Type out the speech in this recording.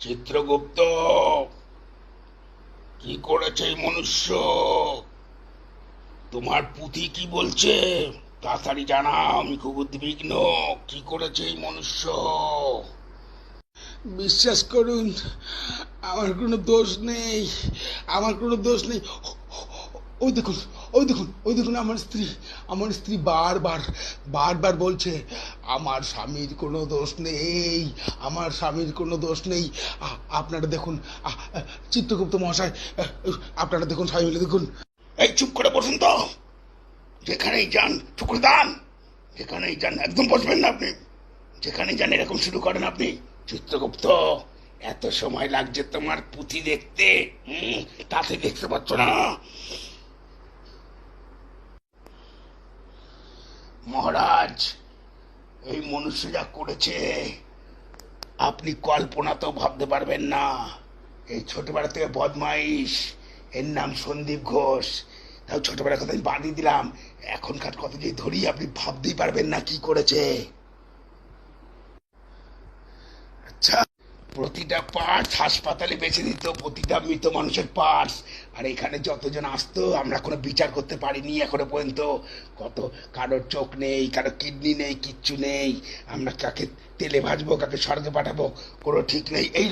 চিত্রগুপ্ত, কি করেছে এই মনুষ্য? তোমার পুঁথি কি বলছে? তাড়াতাড়ি জানাও, আমি খুব উদ্বিগ্ন। কি করেছে এই মনুষ্য? বিশ্বাস করুন, আমার কোনো দোষ নেই, আমার কোনো দোষ নেই। ওই দেখুন ওই দেখুন ওই দেখুন আমার স্ত্রী আমার স্ত্রী বারবার বারবার বলছে, আমার স্বামীর কোনো দোষ নেই, আমার স্বামীর কোনো দোষ নেই। আপনারা দেখুন চিত্রগুপ্ত মহাশয় আপনারা দেখুন স্বামী মিলে দেখুন। এই চুপ করে বসুন তো। যেখানেই যান, চুপ করে দান যেখানেই যান, একদম বসবেন না আপনি। যেখানেই যান, এরকম শুরু করেন আপনি। চিত্রগুপ্ত, এত সময় লাগছে তোমার পুঁথি দেখতে। তাতে দেখতে পাচ্ছ না। মহারাজ, এই মনুষ্য যা করেছে। আপনি কল্পনাতেও ভাবতে পারবেন না। এই ছোটবেলা থেকে বদমাইশ, এর নাম সন্দীপ ঘোষ। তাও ছোটবেলার কথা আমি বাঁধিয়ে দিলাম। এখনকার কথা যে ধরি, আপনি ভাবতেই পারবেন না কি করেছে। আচ্ছা। প্রতিটা পার্টস হাসপাতালে বেছে দিত, প্রতিটা মৃত মানুষের পার্টস আর এখানে যতজন আসতো, আমরা কোনো বিচার করতে পারিনি এখনও পর্যন্ত। কত, কারোর চোখ নেই, কারোর কিডনি নেই, কিচ্ছু নেই। আমরা কাকে তেলে ভাজবো, কাকে স্বর্গে পাঠাবো, কোনো ঠিক নেই। এই